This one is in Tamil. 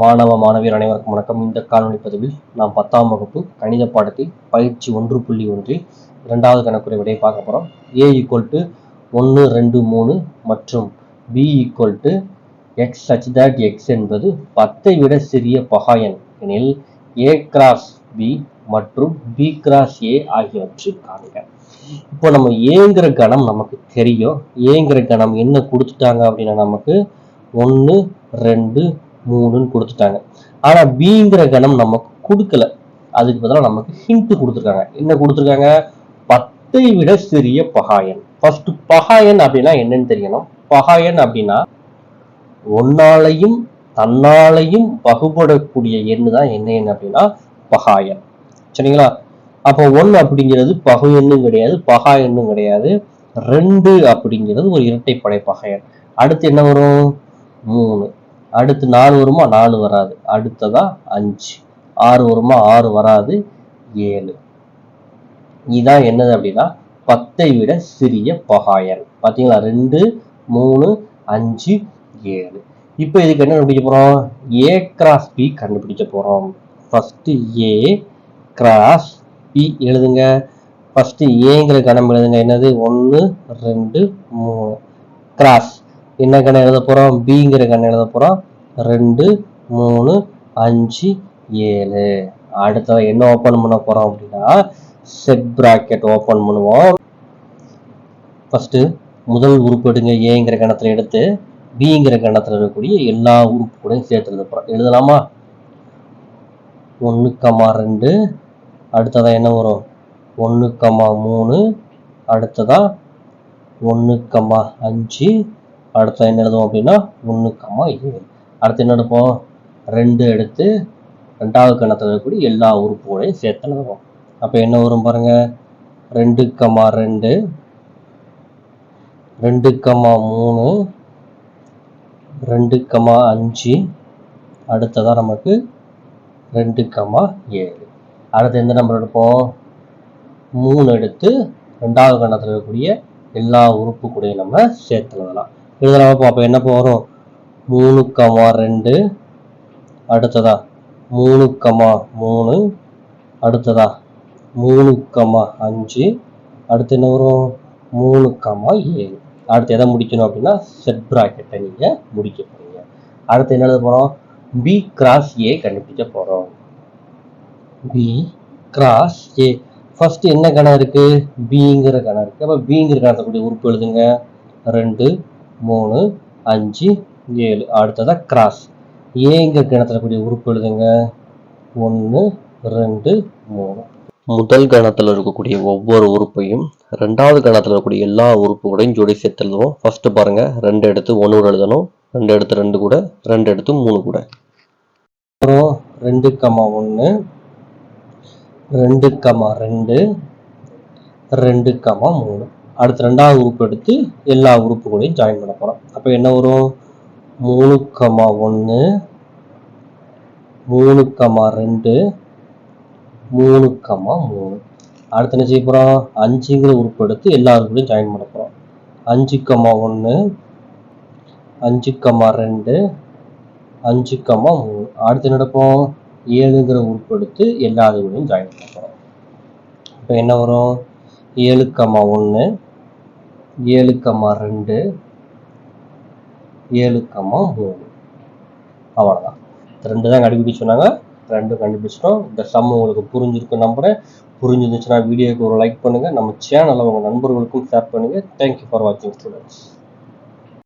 மாணவ மாணவியர் அனைவருக்கும் வணக்கம். இந்த காணொலி பதிவில் நாம் பத்தாம் வகுப்பு கணித பாடத்தில் பயிற்சி ஒன்று புள்ளி ஒன்றில் இரண்டாவது கணக்குறை விடையை பார்க்க போகிறோம் ஏ ஈக்குவல் டு ஒன்று ரெண்டு மூணு மற்றும் B equal to X such that X என்பது பத்தை விட சிறிய பகாயன் எனில் ஏ கிராஸ் பி மற்றும் பி கிராஸ் ஏ ஆகியவற்றை காணுங்க இப்போ நம்ம ஏங்கிற கணம் நமக்கு தெரியும். ஏங்கிற கணம் என்ன கொடுத்துட்டாங்க அப்படின்னா நமக்கு ஒன்று ரெண்டு மூணுன்னு கொடுத்துட்டாங்க. ஆனா பிங்கிற கணம் நமக்கு கொடுக்கல. அதுக்கு பதிலாக நமக்கு ஹிண்ட் கொடுத்துருக்காங்க. என்ன கொடுத்துருக்காங்க? பத்தை விட சிறிய பகாயன். ஃபர்ஸ்ட் பகாயன் அப்படின்னா என்னன்னு தெரியணும். பகாயன் அப்படின்னா ஒன்னாலையும் தன்னாலையும் பகுபடக்கூடிய எண்ணு தான் என்ன எண் அப்படின்னா பகாயன். சரிங்களா? அப்போ ஒன்று அப்படிங்கிறது பகு எண்ணும் கிடையாது பகா எண்ணும் கிடையாது. ரெண்டு அப்படிங்கிறது ஒரு இரட்டைப்படை பகையன். அடுத்து என்ன வரும்? மூணு. அடுத்து நாலு வருமா? நாலு வராது. அடுத்ததா? அஞ்சு. ஆறு வருமா? ஆறு வராது. ஏழு. இதான் என்னது அப்படின்னா பத்தை விட சிறிய பகாயன். பார்த்தீங்களா ரெண்டு மூணு அஞ்சு ஏழு. இப்போ இதுக்கு என்ன கண்டுபிடிக்க போறோம்? ஏ கிராஸ் பி கண்டுபிடிக்க போறோம். ஃபஸ்ட்டு ஏ கிராஸ் பி எழுதுங்க. ஃபஸ்ட்டு ஏங்கிற கணம் எழுதுங்க. என்னது? ஒன்று ரெண்டு மூணு. கிராஸ் என்ன கணம் எழுத போகிறோம் பிங்கிற கணம் எழுத போகிறோம் ரெண்டு மூணு அஞ்சு ஏழு. அடுத்த என்ன ஓப்பன் பண்ண போகிறோம் அப்படின்னா செட் ப்ராக்கெட் ஓப்பன் பண்ணுவோம். ஃபஸ்ட்டு முதல் உறுப்பு எடுங்க. ஏங்கிற கணத்தில் எடுத்து பிங்கிற கணத்தில் இருக்கக்கூடிய எல்லா உறுப்புகளையும் சேர்த்து எழுத போகிறோம் எழுதலாமா? ஒன்று கமா ரெண்டு. அடுத்ததாக என்ன வரும்? ஒன்று கமா மூணு. அடுத்ததாக ஒன்று கமா அஞ்சு. அடுத்து என்ன எழுதுவோம் அப்படின்னா ஒன்று கமா ஏழு. அடுத்து என்ன எடுப்போம்? ரெண்டு எடுத்து ரெண்டாவது கணத்தில் இருக்கக்கூடிய எல்லா உறுப்புகளையும் சேர்த்து எழுதுவோம்? அப்போ என்ன வரும் பாருங்க? ரெண்டு கமா ரெண்டு. ரெண்டு கம்மா மூணு. ரெண்டு கமா அஞ்சு. அடுத்ததான் நமக்கு ரெண்டு கம்மா ஏழு. அடுத்து எந்த நம்பர் எடுப்போம்? மூணு எடுத்து ரெண்டாவது கணத்தில் இருக்கக்கூடிய எல்லா உறுப்பு கூடயும் நம்ம சேர்த்து எழுதலாம். எழுதலாம் பார்ப்போம். அப்போ என்ன வரும் மூணு கமா ரெண்டு அடுத்ததா? மூணு கமா மூணு அடுத்ததா? மூணு கமா அஞ்சு அடுத்து என்ன வரும்? மூணு கமா ஏழு. அடுத்து எதை முடிக்கணும் அப்படின்னா செட் ப்ராக்கெட்டை நீங்கள் முடிக்க போகிறீங்க அடுத்து என்ன எழுத போகிறோம் பி கிராஸ் ஏ கண்டுபிடிக்க போகிறோம் பி கிராஸ் ஏ ஃபர்ஸ்ட் என்ன கணம் இருக்குது பிங்கிற கணம் இருக்குது அப்போ பிங்கிற கணத்தக்கூடிய உறுப்பு எழுதுங்க. ரெண்டு மூணு அஞ்சு ஏழு. அடுத்ததா கிராஸ் ஏங்கிற கணத்துல கூடிய உறுப்பு எழுதுங்க. ஒன்று ரெண்டு மூணு. முதல் கணத்தில் இருக்கக்கூடிய ஒவ்வொரு உறுப்பையும் ரெண்டாவது கணத்தில் இருக்கக்கூடிய எல்லா உறுப்புகளையும் ஜோடி சேர்த்து எழுதுவோம். ஃபர்ஸ்ட் பாருங்க. ரெண்டு எடுத்து ஒன்று எழுதணும். ரெண்டு எடுத்து ரெண்டு கூட. ரெண்டு எடுத்து மூணு கூட. அப்புறம் ரெண்டு கமா ஒன்று ரெண்டு கமா ரெண்டு. ரெண்டு கமா மூணு. அடுத்து ரெண்டாவது உறுப்பு எடுத்து எல்லா உறுப்புகளையும் ஜாயின் பண்ண போகிறோம் அப்போ என்ன வரும்? மூணு கமா ஒன்று மூணு கமா ரெண்டு மூணு கமா மூணு. அடுத்து என்ன செய்ய போகிறோம் அஞ்சுங்கிற உறுப்பு எடுத்து எல்லா உறுப்புகளையும் ஜாயின் பண்ண போகிறோம் அஞ்சு கமா ஒன்று அஞ்சு கமா ரெண்டு அஞ்சு கமா மூணு. அடுத்து நடப்போம் ஏழுங்கிற உறுப்பு எடுத்து எல்லா இதுகளையும் ஜாயின் பண்ண போகிறோம் இப்போ என்ன வரும்? ஏழு கமா ஒன்று ஏழு கம்மா ரெண்டு ஏழு கம்மா மூணு. அவ்வளோதான் ரெண்டு தான் கண்டுபிடிச்சு சொன்னாங்க. ரெண்டும் கண்டுபிடிச்சிட்டோம். இந்த சம் உங்களுக்கு புரிஞ்சிருக்கும் நம்புகிறேன் புரிஞ்சிருந்துச்சுன்னா வீடியோக்கு ஒரு லைக் பண்ணுங்கள் நம்ம சேனலை உங்கள் நண்பர்களுக்கும் ஷேர் பண்ணுங்கள் தேங்க்யூ ஃபார் வாட்சிங் ஸ்டூடெண்ட்ஸ்